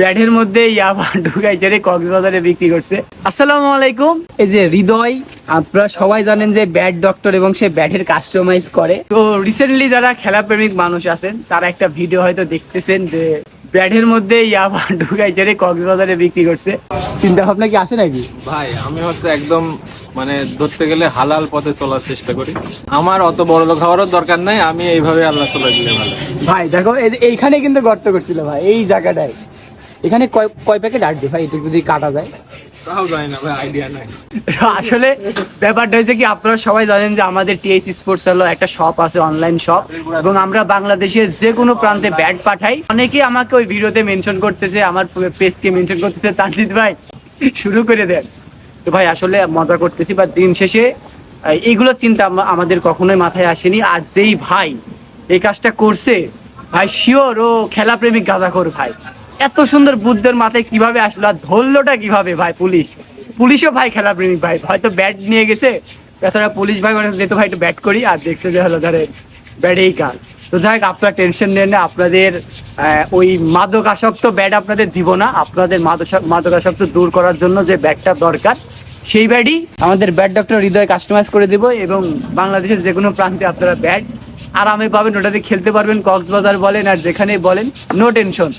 ব্যাটের মধ্যে ইয়াবা ঢুকাইছে রে কক্সবাজারে বিক্রি করছে। আসসালামু আলাইকুম। এই যে হৃদয় আপনারা সবাই জানেন যে ব্যাট ডক্টর এবং সে ব্যাটের কাস্টমাইজ করে। তো রিসেন্টলি যারা খেলা প্রেমিক মানুষ আছেন তারা একটা ভিডিও হয়তো দেখতেছেন যে ব্যাটের মধ্যে ইয়াবা ঢুকাইছে রে কক্সবাজারে বিক্রি করছে। চিন্তা ভাবনা কি আছে নাকি? ভাই আমি হচ্ছে একদম মানে ধরতে গেলে হালাল পথে চলার চেষ্টা করি। আমার অত বড় লোক হওয়ারও দরকার নাই আমি এইভাবে আল্লাহ চলে দিলে ভালো। ভাই দেখো এই এইখানে কিন্তু গর্ত করছিল ভাই এই জায়গাটায়। এখানে কয় কয় প্যাকেট আটবে ভাই? এটা যদি কাটা যায়। তাও জানি না ভাই আইডিয়া নাই। আসলে ব্যাপারটা হয়েছে কি আপনারা সবাই জানেন যে আমাদের টিএস স্পোর্টস হলো একটা শপ আছে অনলাইন শপ এবং আমরা বাংলাদেশের যে কোনো প্রান্তে ব্যাট পাঠাই। অনেকেই আমাকে ওই ভিডিওতে মেনশন করতেছে আমার পেজকে মেনশন করতেছে। তানজিৎ ভাই শুরু করে দেন। তো ভাই আসলে মজা করতেছি বা দিন শেষে এইগুলো চিন্তা আমাদের কখনোই মাথায় আসেনি। আর যেই ভাই এই কাজটা করছে ভাই শিওর ও খেলা খেলাপ্রেমিক গাঁজাখোর ভাই। এত সুন্দর বুদ্ধের মাথায় কীভাবে আসলো আর ধরলোটা কীভাবে ভাই পুলিশ? পুলিশও ভাই খেলাপ্রেমিক ভাই। হয়তো ব্যাট নিয়ে গেছে। তাছাড়া পুলিশ ভাই মানে যেহেতু ভাই একটু ব্যাট করি আর দেখছে যে হলো ধরে ব্যাটেই কাজ। তো যাই হোক, আপনারা টেনশন নেন না। আপনাদের ওই মাদকাসক্ত ব্যাট আপনাদের দিব না। আপনাদের মাদক- মাদকাসক্ত দূর করার জন্য যে ব্যাটটা দরকার, সেই ব্যাটই আমাদের ব্যাট ডক্টর হৃদয় কাস্টমাইজ করে দেবো এবং বাংলাদেশের যে কোনো প্রান্তে আপনারা ব্যাট আরামে পাবেন। ওটাতে খেলতে পারবেন, কক্সবাজার বলেন আর যেখানেই বলেন নো টেনশন